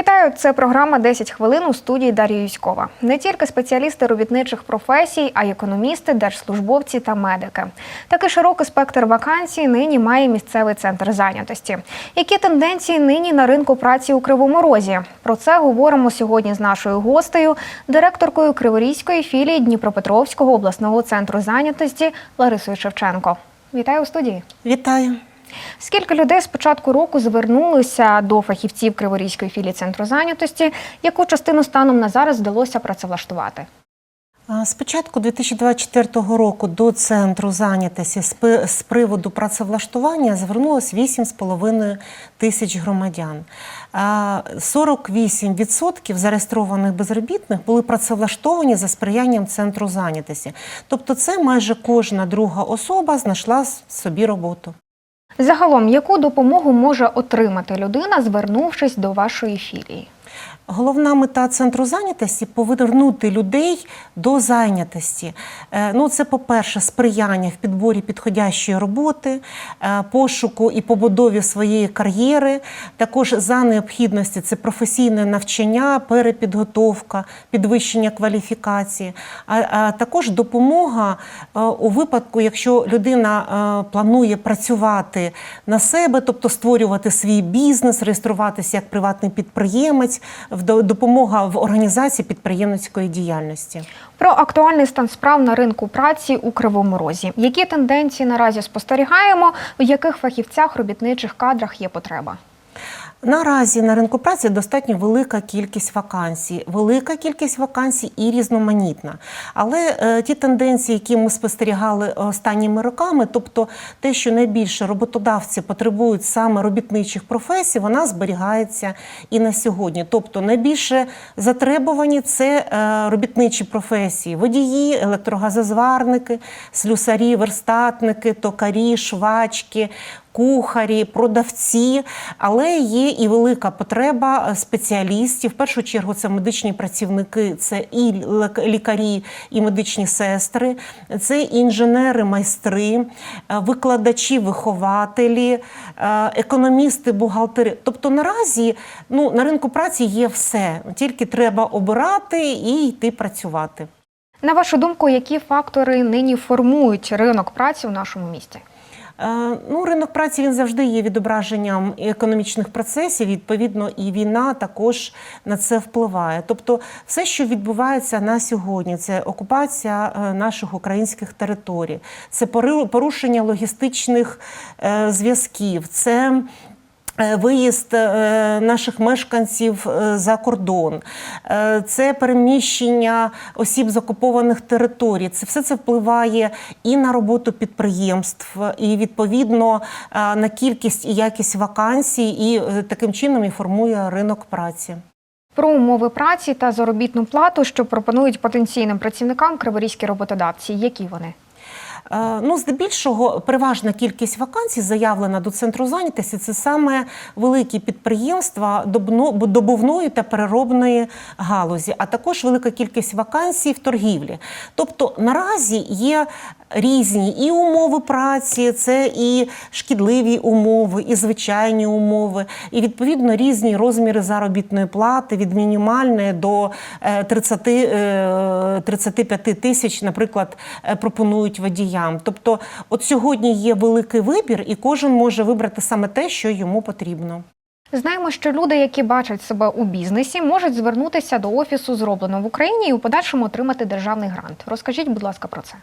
Вітаю! Це програма «10 хвилин у студії Дар'я Юськова. Не тільки спеціалісти робітничих професій, а й економісти, держслужбовці та медики. Такий широкий спектр вакансій нині має місцевий центр зайнятості. Які тенденції нині на ринку праці у Кривому Розі? Про це говоримо сьогодні з нашою гостею, директоркою Криворізької філії Дніпропетровського обласного центру зайнятості Ларисою Шевченко. Вітаю у студії. Вітаю. Скільки людей з початку року звернулися до фахівців Криворізької філії центру зайнятості, яку частину станом на зараз вдалося працевлаштувати? З початку 2024 року до центру зайнятості з приводу працевлаштування звернулось 8,5 тисяч громадян. 48% зареєстрованих безробітних були працевлаштовані за сприянням центру зайнятості. Тобто, це майже кожна друга особа знайшла собі роботу. Загалом, яку допомогу може отримати людина, звернувшись до вашої філії? Головна мета центру зайнятості повернути людей до зайнятості. Е, Ну, це, по-перше, сприяння в підборі підходящої роботи, е, пошуку і побудові своєї кар'єри. Також за необхідності це професійне навчання, перепідготовка, підвищення кваліфікації, а, також допомога е, у випадку, якщо людина планує працювати на себе, тобто створювати свій бізнес, реєструватися як приватний підприємець, в до- допомога в організації підприємницької діяльності. Про актуальний стан справ на ринку праці у Кривому Розі. Які тенденції наразі спостерігаємо, в яких фахівцях робітничих кадрах є потреба? Наразі на ринку праці достатньо велика кількість вакансій, велика кількість вакансій і різноманітна. Але е, ті тенденції, які ми спостерігали останніми роками, тобто те, що найбільше роботодавці потребують саме робітничих професій, вона зберігається і на сьогодні. Тобто найбільше затребувані це е, робітничі професії: водії, електрогазозварники, слюсарі, верстатники, токарі, швачки кухарі, продавці, але є і велика потреба е, спеціалістів. В першу чергу це медичні працівники, це і лікарі, і медичні сестри, це інженери, майстри, е, викладачі, вихователі, е, економісти, бухгалтери. Тобто наразі ну, на ринку праці є все, тільки треба обирати і йти працювати. На вашу думку, які фактори нині формують ринок праці в нашому місті? Е, Ну, ринок праці він завжди є відображенням економічних процесів. Відповідно, і війна також на це впливає. Тобто, все, що відбувається на сьогодні, це окупація е, наших українських територій, це порушення логістичних е, зв'язків, це Виїзд е, наших мешканців е, за кордон, е, це переміщення осіб з окупованих територій. Це все це впливає і на роботу підприємств, і відповідно е, на кількість і якість вакансій, і е, таким чином і формує ринок праці. Про умови праці та заробітну плату, що пропонують потенційним працівникам криворізькі роботодавці. Які вони? Е, Ну, здебільшого, переважна кількість вакансій, заявлена до центру зайнятості, це саме великі підприємства добувної та переробної галузі, а також велика кількість вакансій в торгівлі. Тобто наразі є різні і умови праці, це і шкідливі умови, і звичайні умови, і відповідно різні розміри заробітної плати від мінімальної до е, 30, е, 35 тисяч, наприклад, е, пропонують водіям. Тобто, от сьогодні є великий вибір, і кожен може вибрати саме те, що йому потрібно. Знаємо, що люди, які бачать себе у бізнесі, можуть звернутися до офісу зроблено в Україні і у подальшому отримати державний грант. Розкажіть, будь ласка, про це.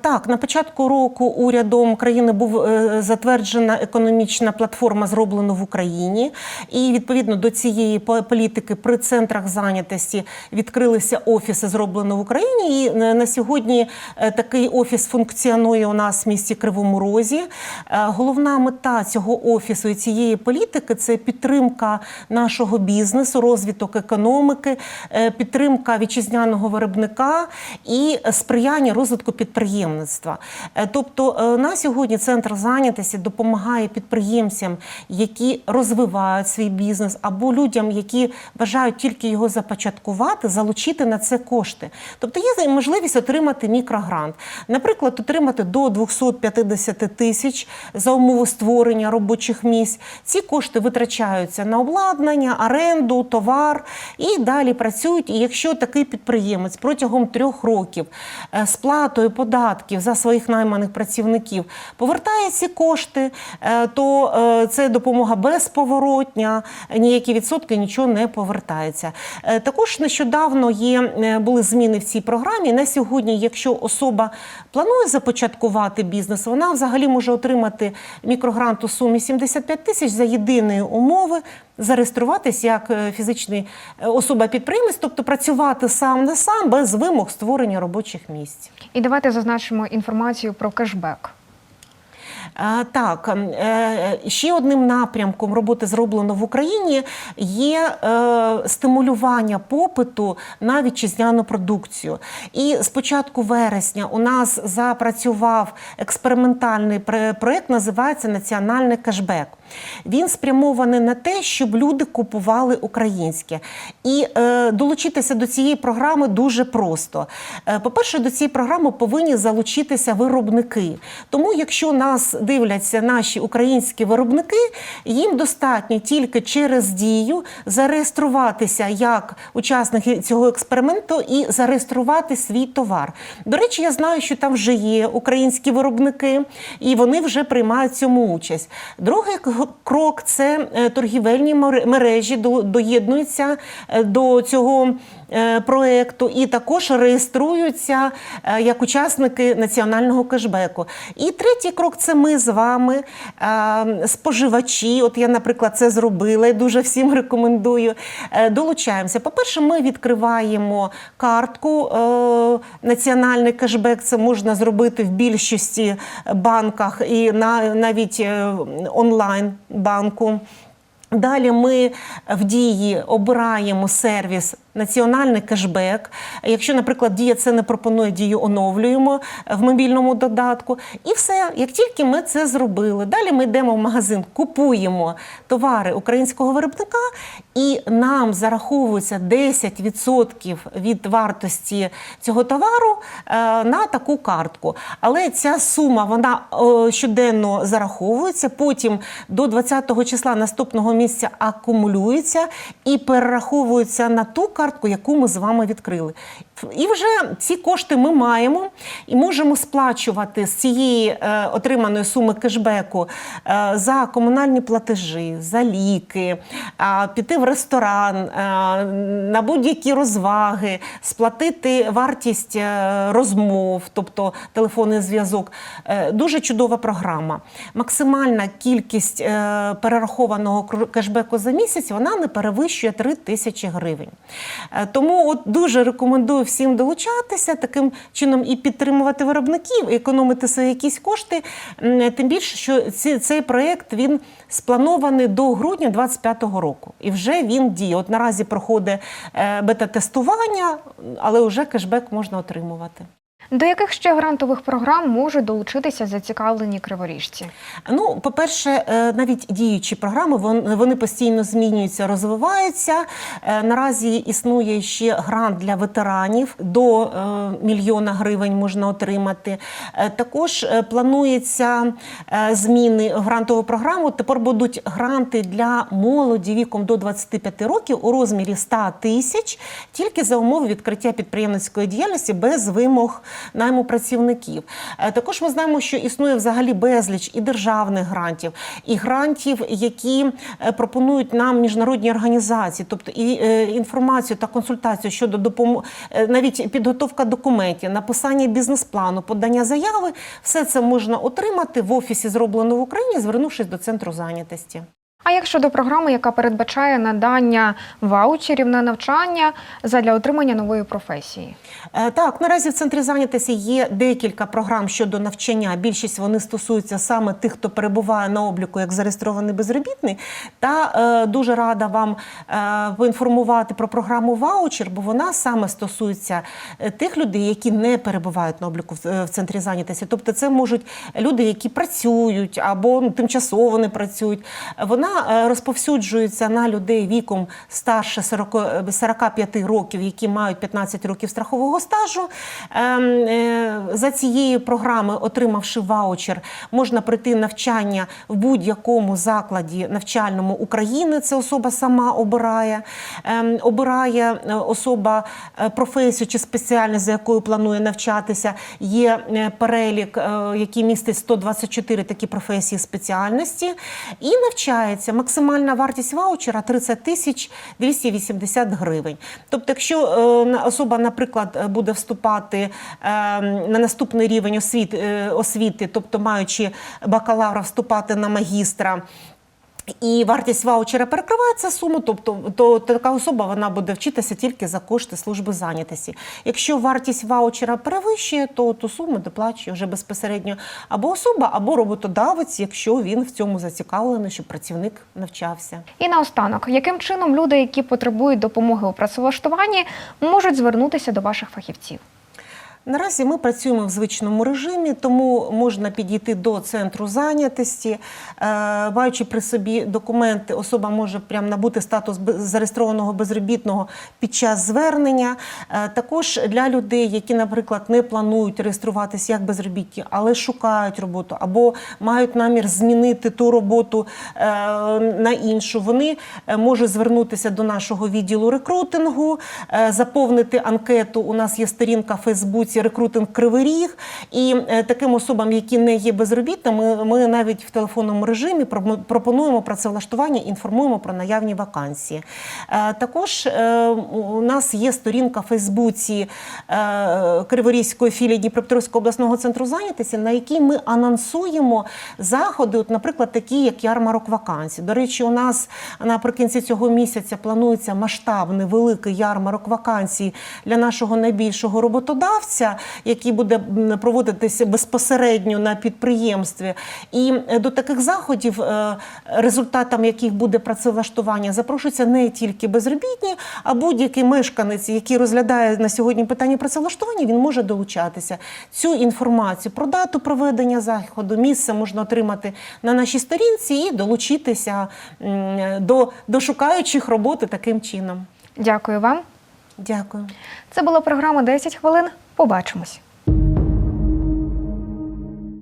Так, на початку року урядом країни був е, затверджена економічна платформа зроблено в Україні, і відповідно до цієї політики при центрах зайнятості відкрилися офіси зроблено в Україні. І е, на сьогодні е, такий офіс функціонує у нас в місті Кривому Розі. Головна мета цього офісу і цієї політики це підтримка нашого бізнесу, розвиток економіки, е, підтримка вітчизняного виробника і сприяння розвитку підприємництва. Е, Тобто е, на сьогодні центр зайнятості допомагає підприємцям, які розвивають свій бізнес, або людям, які бажають тільки його започаткувати, залучити на це кошти. Тобто є можливість отримати мікрогрант, наприклад, отримати до 250 тисяч за умови створення робочих місць. Ці кошти витрачаються витрачаються на обладнання, оренду, товар і далі працюють. І якщо такий підприємець протягом трьох років е, сплатою податків за своїх найманих працівників повертає ці кошти, е, то е, це допомога безповоротня, ніякі відсотки нічого не повертається. Також нещодавно є були зміни в цій програмі. На сьогодні, якщо особа планує започаткувати бізнес, вона взагалі може отримати мікрогрант у сумі 75 тисяч за єдиної умови. Зареєструватись як е, фізичний е, особа-підприємець, тобто працювати сам на сам без вимог створення робочих місць. І давайте зазначимо інформацію про кешбек. Е, Так, е, ще одним напрямком роботи зроблено в Україні є стимулювання попиту на вітчизняну продукцію. І з початку вересня у нас запрацював експериментальний проект, називається Національний кешбек. Він спрямований на те, щоб люди купували українське. І е, долучитися до цієї програми дуже просто. Е, по-перше, до цієї програми повинні залучитися виробники. Тому, якщо нас дивляться наші українські виробники, їм достатньо тільки через дію зареєструватися як учасники цього експерименту і зареєструвати свій товар. До речі, я знаю, що там вже є українські виробники, і вони вже приймають цьому участь. Другий к- крок це е, торгівельні мер- мережі до- доєднуються е, до цього е, проекту і також реєструються як учасники національного кешбеку. І третій крок це ми з вами, споживачі. От я, наприклад, це зробила і дуже всім рекомендую. Долучаємося. По-перше, ми відкриваємо картку. Національний кешбек це можна зробити в більшості банках і на навіть онлайн банку. Далі ми в дії обираємо сервіс національний кешбек. Якщо, наприклад, дія це не пропонує дію, оновлюємо в мобільному додатку. І все, як тільки ми це зробили, далі ми йдемо в магазин, купуємо товари українського виробника, і нам зараховується 10% від вартості цього товару е, на таку картку. Але ця сума вона е, щоденно зараховується. Потім до 20 числа наступного місяця акумулюється і перераховується на ту картку, яку ми з вами відкрили. І вже ці кошти ми маємо і можемо сплачувати з цієї е, отриманої суми кешбеку е, за комунальні платежі, за ліки, е, піти в ресторан, е, на будь-які розваги, сплатити вартість е, розмов, тобто телефонний зв'язок. Е, Дуже чудова програма. Максимальна кількість е, перерахованого кешбеку за місяць вона не перевищує 3 тисячі гривень. Е, Тому от дуже рекомендую всім долучатися, таким чином і підтримувати виробників, і економити свої якісь кошти. Тим більше, що ці, цей проєкт він спланований до грудня 2025 року. І вже він діє. От наразі проходить е, бета-тестування, але вже кешбек можна отримувати. До яких ще грантових програм можуть долучитися зацікавлені криворіжці? Ну, по-перше, е, навіть діючі програми вони постійно змінюються, розвиваються. Е, Наразі існує ще грант для ветеранів до е, мільйона гривень можна отримати. Також планується зміни в грантову програму. Тепер будуть гранти для молоді віком до 25 років у розмірі 100 тисяч, тільки за умови відкриття підприємницької діяльності без вимог найму працівників. Е, Також ми знаємо, що існує взагалі безліч і державних грантів, і грантів, які е, пропонують нам міжнародні організації, тобто і е, інформацію та консультацію щодо допомоги, навіть підготовка документів, написання бізнес-плану, подання заяви, все це можна отримати в офісі зроблено в Україні, звернувшись до центру зайнятості. А як щодо програми, яка передбачає надання ваучерів на навчання задля отримання нової професії? Е, Так, наразі в центрі зайнятості є декілька програм щодо навчання. Більшість вони стосуються саме тих, хто перебуває на обліку як зареєстрований безробітний. Та е, дуже рада вам е, поінформувати про програму ваучер, бо вона саме стосується е, тих людей, які не перебувають на обліку в, е, в центрі зайнятості. Тобто, це можуть люди, які працюють або ну, тимчасово не працюють. Вона е, розповсюджується на людей віком старше 40, е, 45 років, які мають 15 років страхового стажу. Ем, е, За цією програмою, отримавши ваучер, можна пройти навчання в будь-якому закладі навчальному України. Це особа сама обирає. Ем, Обирає е, особа е, професію чи спеціальність, за якою планує навчатися. Є е, перелік, е, який містить 124 такі професії спеціальності, і навчається. Максимальна вартість ваучера 30 тисяч 280 гривень. Тобто, якщо е, особа, наприклад, буде вступати е, на наступний рівень освіти, е, освіти, тобто маючи бакалавра, вступати на магістра. І вартість ваучера перекриває цю суму, тобто то така особа вона буде вчитися тільки за кошти служби зайнятості. Якщо вартість ваучера перевищує, то ту суму доплачує вже безпосередньо або особа, або роботодавець, якщо він в цьому зацікавлений, щоб працівник навчався. І наостанок, яким чином люди, які потребують допомоги у працевлаштуванні, можуть звернутися до ваших фахівців? Наразі ми працюємо в звичному режимі, тому можна підійти до центру зайнятості. Е, Маючи при собі документи, особа може прямо набути статус зареєстрованого безробітного під час звернення. Е, Також для людей, які, наприклад, не планують реєструватися як безробітні, але шукають роботу або мають намір змінити ту роботу е, на іншу, вони можуть звернутися до нашого відділу рекрутингу, заповнити анкету. У нас є сторінка в Фейсбуці рекрутинг Кривий Ріг. І е, таким особам, які не є безробітними, ми навіть в телефонному режимі пропонуємо працевлаштування, інформуємо про наявні вакансії. Е, Також е, у нас є сторінка в Фейсбуці Криворізької філії Дніпропетровського обласного центру зайнятості, на якій ми анонсуємо заходи, от, наприклад, такі як ярмарок вакансій. До речі, у нас наприкінці цього місяця планується масштабний великий ярмарок вакансій для нашого найбільшого роботодавця, який буде проводитися безпосередньо на підприємстві. І е, до таких заходів, е, результатом яких буде працевлаштування, запрошуються не тільки безробітні, а будь-який мешканець, який розглядає на сьогодні питання працевлаштування, він може долучатися. Цю інформацію про дату проведення заходу, місце можна отримати на нашій сторінці і долучитися до, до шукаючих роботи таким чином. Дякую вам. Дякую. Це була програма «10 хвилин. Побачимось.